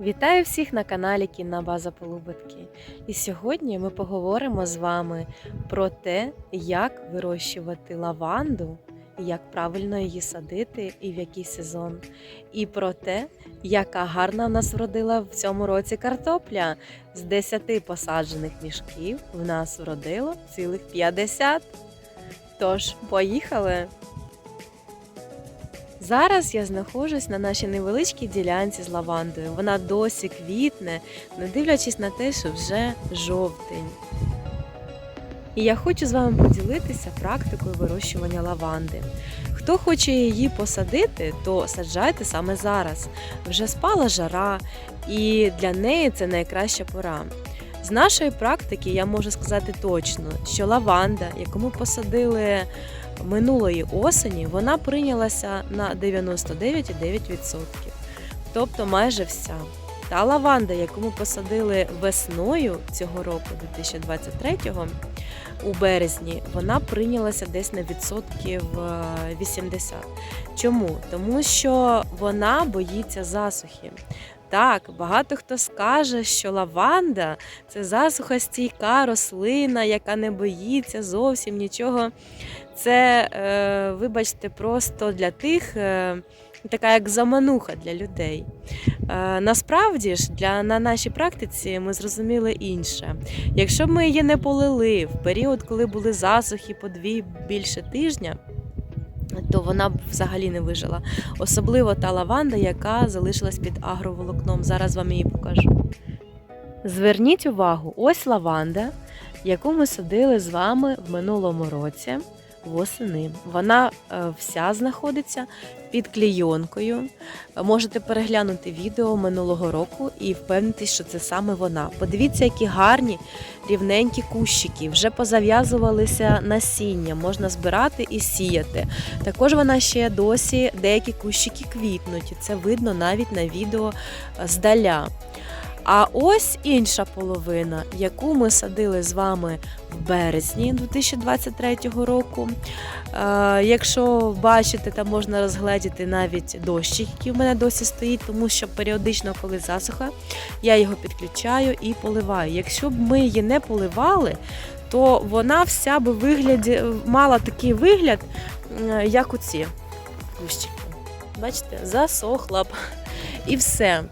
Вітаю всіх на каналі Кінна База Полуботки. І сьогодні ми поговоримо з вами про те, як вирощувати лаванду, як правильно її садити і в який сезон. І про те, яка гарна в нас вродила в цьому році картопля. З 10 посаджених мішків в нас вродило цілих 50. Тож, поїхали! Зараз я знаходжусь на нашій невеличкій ділянці з лавандою. Вона досі квітне, не дивлячись на те, що вже жовтень. І я хочу з вами поділитися практикою вирощування лаванди. Хто хоче її посадити, то саджайте саме зараз. Вже спала жара, і для неї це найкраща пора. З нашої практики я можу сказати точно, що лаванда, яку ми посадили минулої осені вона прийнялася на 99,9%. Тобто майже вся. Та лаванда, яку ми посадили весною цього року, 2023-го, у березні, вона прийнялася десь на відсотків е, 80. Чому? Тому що вона боїться засухи. Так, багато хто скаже, що лаванда це засухостійка рослина, яка не боїться зовсім нічого. Це, е, вибачте, просто для тих, е, така як замануха для людей. Е, насправді ж, для, на нашій практиці ми зрозуміли інше. Якщо ми її не полили в період, коли були засухи по дві більше тижня, то вона б взагалі не вижила. Особливо та лаванда, яка залишилась під агроволокном. Зараз вам її покажу. Зверніть увагу, ось лаванда, яку ми садили з вами в минулому році восени. Вона е, вся знаходиться під клійонкою. Можете переглянути відео минулого року і впевнитись, що це саме вона. Подивіться, які гарні рівненькі кущики. Вже позав'язувалися насіння, можна збирати і сіяти. Також вона ще досі деякі кущики квітнуть. Це видно навіть на відео здаля. А ось інша половина, яку ми садили з вами в березні 2023 року. Е, якщо бачите, там можна розгледіти навіть дощик, який в мене досі стоїть, тому що періодично, коли засуха, я його підключаю і поливаю. Якщо б ми її не поливали, то вона вся би вигляді, мала такий вигляд, як у ці кущики. Бачите, засохла б і все.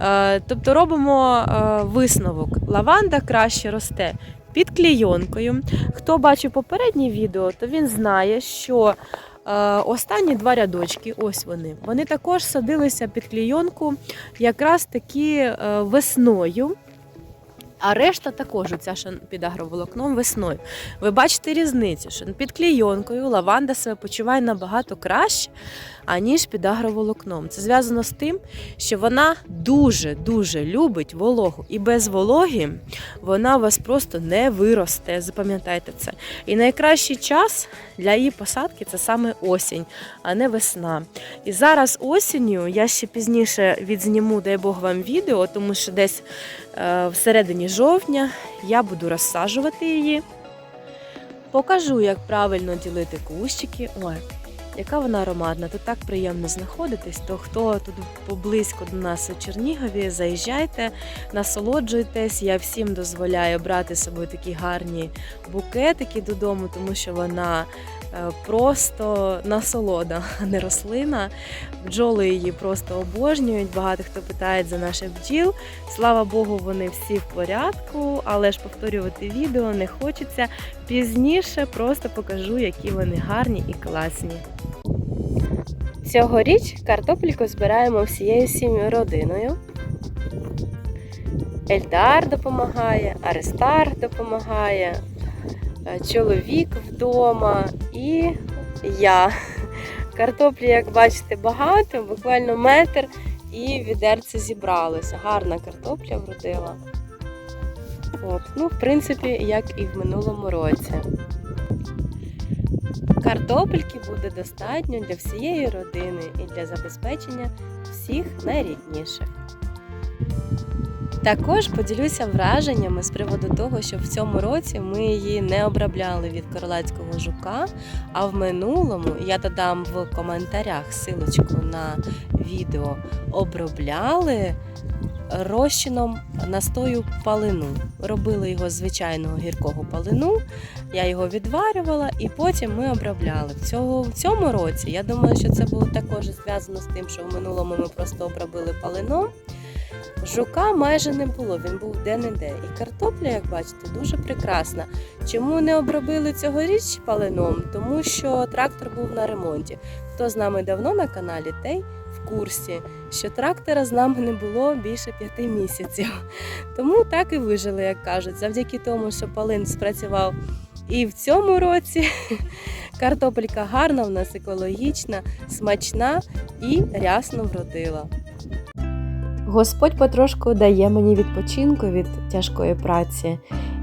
Е, Тобто робимо е, висновок. Лаванда краще росте під клійонкою. Хто бачив попереднє відео, то він знає, що е, останні два рядочки, ось вони, вони також садилися під клійонку якраз таки весною. А решта також що під агроволокном весною. Ви бачите різницю, що під клійонкою лаванда себе почуває набагато краще, аніж під агроволокном. Це зв'язано з тим, що вона дуже-дуже любить вологу. І без вологи вона у вас просто не виросте. Запам'ятайте це. І найкращий час для її посадки це саме осінь, а не весна. І зараз осінню я ще пізніше відзніму, дай Бог вам відео, тому що десь е, всередині жовтня я буду розсаджувати її. Покажу, як правильно ділити кущики. Ой, яка вона ароматна, тут так приємно знаходитись. То хто тут поблизько до нас у Чернігові, заїжджайте, насолоджуйтесь. Я всім дозволяю брати з собою такі гарні букетики додому, тому що вона просто насолода, а не рослина. Бджоли її просто обожнюють. Багато хто питає за наших бджіл. Слава Богу, вони всі в порядку, але ж повторювати відео не хочеться. Пізніше просто покажу, які вони гарні і класні. Цьогоріч картопельку збираємо всією сім'єю родиною. Ельдар допомагає, Арестар допомагає, е, чоловік вдома і я. Картоплі, як бачите, багато, буквально метр, і відерце зібралося. Гарна картопля вродила. От. Ну, в принципі, як і в минулому році. Картопельки буде достатньо для всієї родини і для забезпечення всіх найрідніших. Також поділюся враженнями з приводу того, що в цьому році ми її не обробляли від королевського жука, а в минулому я додам в коментарях силочку на відео обробляли розчином настою палину. Робили його звичайного гіркого палину. Я його відварювала і потім ми обробляли. В, цього, в цьому році я думаю, що це було також зв'язано з тим, що в минулому ми просто обробили палином. Жука майже не було, він був де-не-де. І картопля, як бачите, дуже прекрасна. Чому не обробили цьогоріч палином? Тому що трактор був на ремонті. Хто з нами давно на каналі, той в курсі, що трактора з нами не було більше п'яти місяців. Тому так і вижили, як кажуть, завдяки тому, що палин спрацював і в цьому році. Картопелька гарна, в нас екологічна, смачна і рясно вродила. Господь потрошку дає мені відпочинку від тяжкої праці,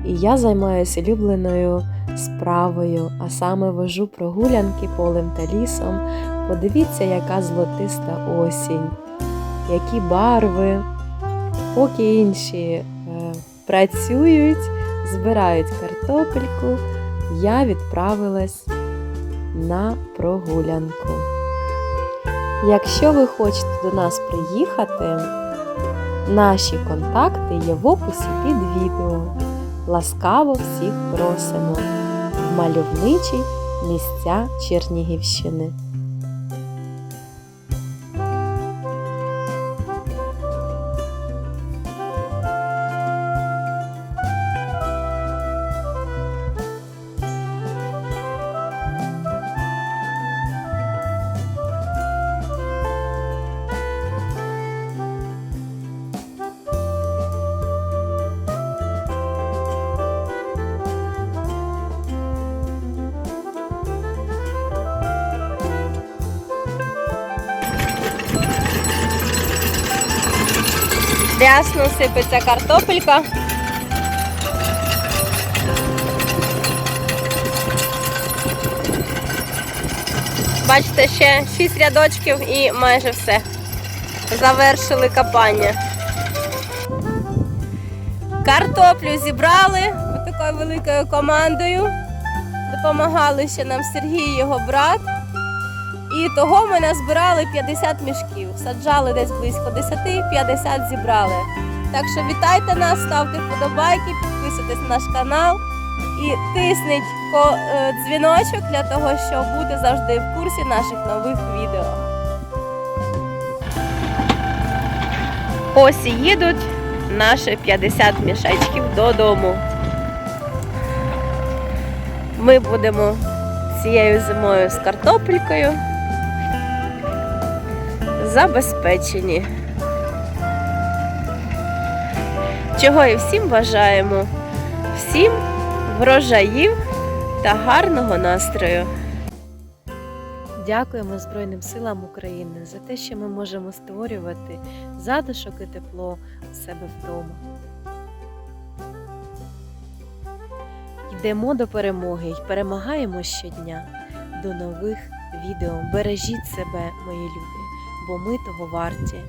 і я займаюся улюбленою справою, а саме вожу прогулянки полем та лісом. Подивіться, яка золотиста осінь, які барви. Поки інші е, працюють, збирають картопельку, я відправилась на прогулянку. Якщо ви хочете до нас приїхати, Наші контакти є в описі під відео. Ласкаво всіх просимо мальовничі місця Чернігівщини. Рясно сипеться картопелька. Бачите, ще 6 рядочків і майже все. Завершили капання. Картоплю зібрали такою великою командою. Допомагали ще нам Сергій його брат. І того ми назбирали 50 мішків. Саджали десь близько 10-50 зібрали. Так що вітайте нас, ставте вподобайки, підписуйтесь на наш канал і тисніть е, дзвіночок для того, щоб бути завжди в курсі наших нових відео. Ось і їдуть наші 50 мішечків додому. Ми будемо цією зимою з картопелькою забезпечені. Чого і всім бажаємо, всім врожаїв та гарного настрою. Дякуємо Збройним силам України за те, що ми можемо створювати затишок і тепло у себе вдома. Йдемо до перемоги і перемагаємо щодня. До нових відео. Бережіть себе, мої любі, бо ми того варті.